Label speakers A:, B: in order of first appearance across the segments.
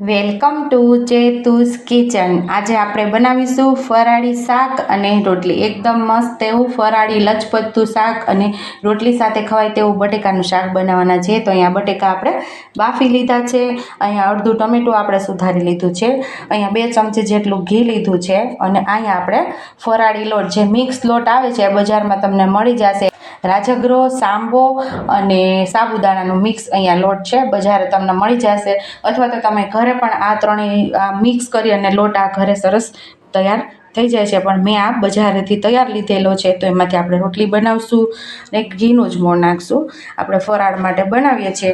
A: Welcome to ચેતુસ kitchen. આજે આપણે બનાવીશું ફરાળી શાક અને રોટલી. એકદમ મસ્ત એવું ફરાળી લચપત્તું શાક અને રોટલી સાથે ખવાય તેવું બટેકાનું શાક બનાવવાના છે. તો અહીંયા બટેકા આપણે બાફી લીધા છે. અહીંયા અડધું ટમેટું આપણે સુધારી લીધું છે. અહીંયા બે ચમચી જેટલું ઘી લીધું છે. અને અહીંયા આપણે ફરાળી લોટ, જે મિક્સ લોટ આવે છે બજારમાં તમને મળી જશે. રાજગરો સાંબો અને સાબુદાણાનું મિક્સ અહીંયા લોટ છે. બજારે તમને મળી જશે. અથવા તો તમે ઘરે પણ આ ત્રણેય, આ મિક્સ કરી અને લોટ આ ઘરે સરસ તૈયાર થઈ જાય છે. પણ મેં આ બજારેથી તૈયાર લીધેલો છે. તો એમાંથી આપણે રોટલી બનાવશું અને ઘીનું જ મોણ નાખશું. આપણે ફરાળ માટે બનાવીએ છીએ.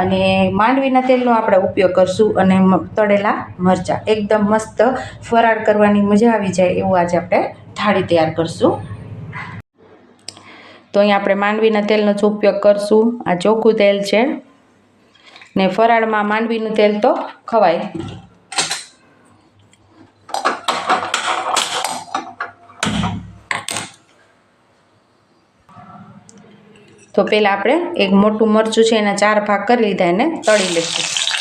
A: અને માંડવીના તેલનો આપણે ઉપયોગ કરશું અને તળેલા મરચાં. એકદમ મસ્ત ફરાળ કરવાની મજા આવી જાય એવું આજે આપણે થાળી તૈયાર કરશું. તો અહીં આપણે માંડવીના તેલનો જ ઉપયોગ કરશું. આ ચોખ્ખું તેલ છે. ને ફરાળમાં માંડવીનું તેલ તો ખવાય. તો પહેલાં આપણે એક મોટું મરચું છે એના ચાર ભાગ કરી લીધા એને તળી લઈશું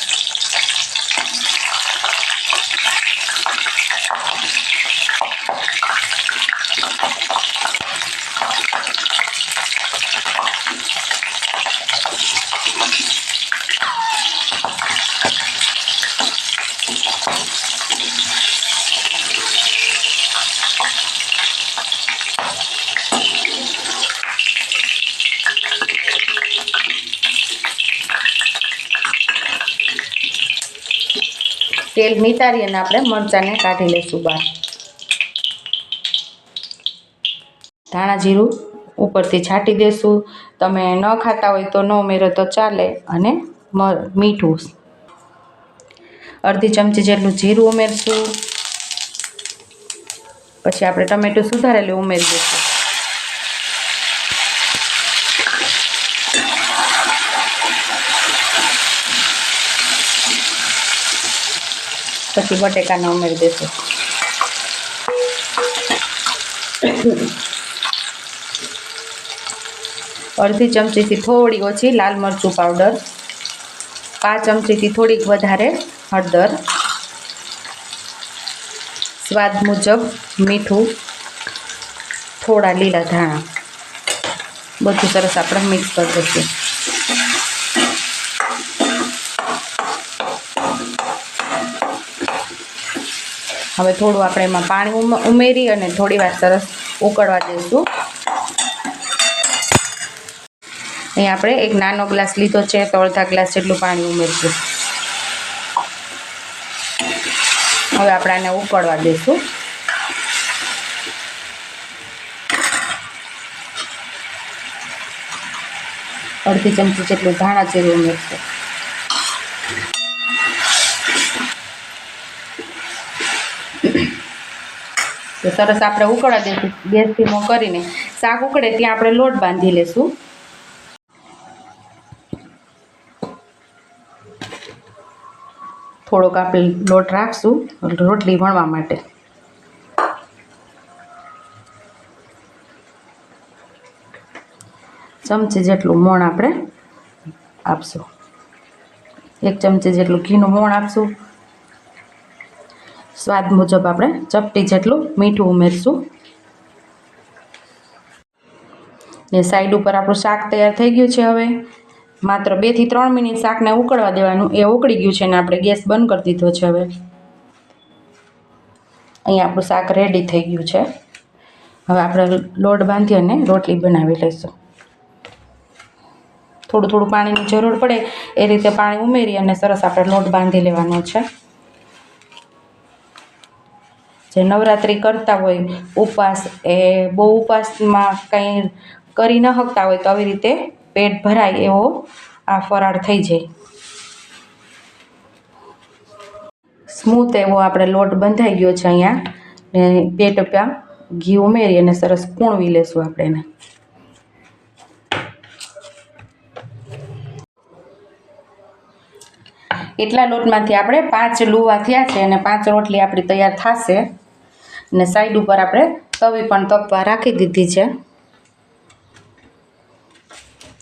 A: તેલ નિતારી અને આપણે મરચાંને કાઢી લઈશું બહાર. ધાણા જીરું ઉપરથી છાંટી દેશું. તમે ન ખાતા હોય તો ન ઉમેરો તો ચાલે અને મીઠું. અડધી ચમચી જેટલું જીરું ઉમેરશું. પછી આપણે ટમેટું સુધારેલું ઉમેરી દઈશું. પછી બટેકાને ઉમેરી દેશું. અડધી ચમચીથી થોડી ઓછી લાલ મરચું પાવડર, પાંચ ચમચીથી થોડીક વધારે હળદર, સ્વાદ મુજબ મીઠું, થોડા લીલા ધાણા. બધું સરસ આપણે મિક્સ કરી દઈશું. હવે થોડું આપણે એમાં પાણી ઉમેરી અને થોડી વાર સરસ ઉકળવા દઈશું. અહીં આપણે એક નાનો ગ્લાસ લીધો છે, તો અડધા ગ્લાસ જેટલું પાણી ઉમેરશું. હવે આપણે આને ઉકળવા દઈશું. અડધી ચમચી જેટલું ધાણા જીરું ઉમેરશું. તો સરસ આપણે ઉકળવા દઈશું ગેસ ધીમો કરીને. શાક ઉકળે ત્યાં આપણે લોટ બાંધી લેશું. થોડોક આપણે લોટ રાખશું, રોટલી વણવા માટે. ચમચી જેટલું મોણ આપણે આપશું. એક ચમચી જેટલું ઘીનું મોણ આપશું. સ્વાદ મુજબ આપણે ચપટી જેટલું મીઠું ઉમેરશું. ને સાઈડ ઉપર આપણું શાક તૈયાર થઈ ગયું છે હવે. માત્ર બેથી ત્રણ મિનિટ શાકને ઉકળવા દેવાનું. એ ઉકળી ગયું છે ને આપણે ગેસ બંધ કરી દીધો છે હવે. અહીંયા આપણું શાક રેડી થઈ ગયું છે. હવે આપણે લોટ બાંધી અને રોટલી બનાવી લઈશું. થોડું થોડું પાણીની જરૂર પડે એ રીતે પાણી ઉમેરી અને સરસ આપણે લોટ બાંધી લેવાનો છે. જે નવરાત્રિ કરતા હોય, ઉપવાસ, એ બહુ ઉપવાસમાં કંઈ કરી ન શકતા હોય તો આવી રીતે પેટ ભરાય એવો આ ફરાળ થઈ જાય. સ્મૂથ એવો આપણે લોટ બંધાઈ ગયો છે અહીંયા, ને બે ટપ્યા ઘી ઉમેરી અને સરસ કૂણવી લેશું આપણે એને. એટલા લોટમાંથી આપણે પાંચ લુવા થયા છે અને પાંચ રોટલી આપણી તૈયાર થશે. અને સાઈડ ઉપર આપણે તવી પણ તપવા રાખી દીધી છે.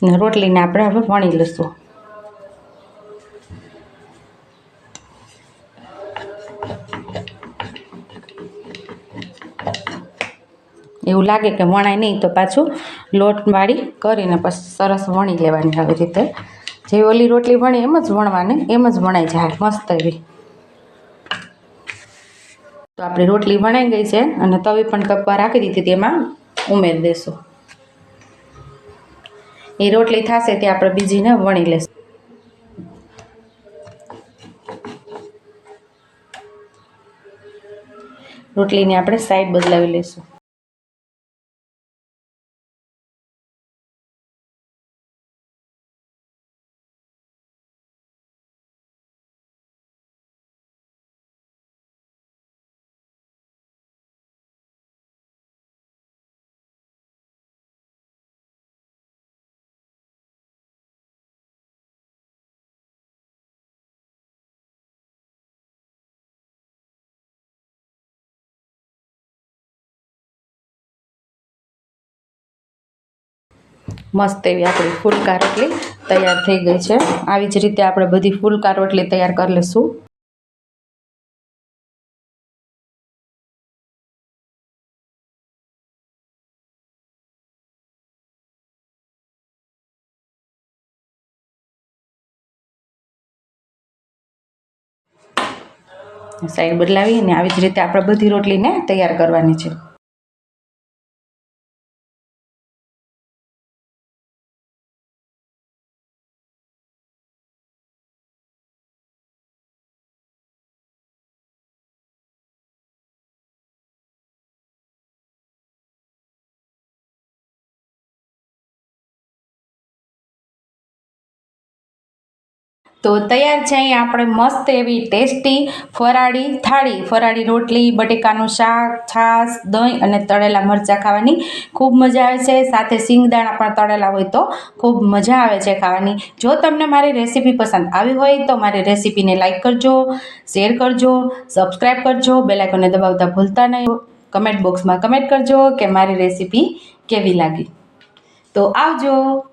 A: અને રોટલીને આપણે હવે વણી લઈશું. એવું લાગે કે વણાય નહીં તો પાછું લોટ લોટવાળી કરીને પછી સરસ વણી લેવાની આવી રીતે. જે ઓલી રોટલી વણી એમ જ વણવાની, એમ જ વણાઈ જાય, મસ્ત એવી. તો આપણી રોટલી વણાઈ ગઈ છે અને તવી પણ કપવા રાખી દીધી તેમાં ઉમેરી દેશું. એ રોટલી થશે તે આપણે બીજીને વણી લેશું. રોટલીને આપણે સાઈડ બદલાવી લઈશું મસ્ત એવી આપણી ફૂલકા રોટલી તૈયાર થઈ ગઈ છે. આવી જ રીતે આપણે બધી ફૂલકા રોટલી તૈયાર કરી લઈશું. સાઈડ બદલાવી અને આવી જ રીતે આપણે બધી રોટલીને તૈયાર કરવાની છે. તો તૈયાર છે અહીં આપણે મસ્ત એવી ટેસ્ટી ફરાળી થાળી. ફરાળી રોટલી, બટેકાનું શાક, છાશ, દહીં અને તળેલા મરચાં ખાવાની ખૂબ મજા આવે છે. સાથે સિંગદાણા પણ તળેલા હોય તો ખૂબ મજા આવે છે ખાવાની. જો તમને મારી રેસીપી પસંદ આવી હોય તો મારી રેસીપીને લાઇક કરજો, શેર કરજો, સબસ્ક્રાઈબ કરજો બેલાઇકોને દબાવતા ભૂલતા નહીં. કમેન્ટ બોક્સમાં કમેન્ટ કરજો કે મારી રેસીપી કેવી લાગી. તો આવજો.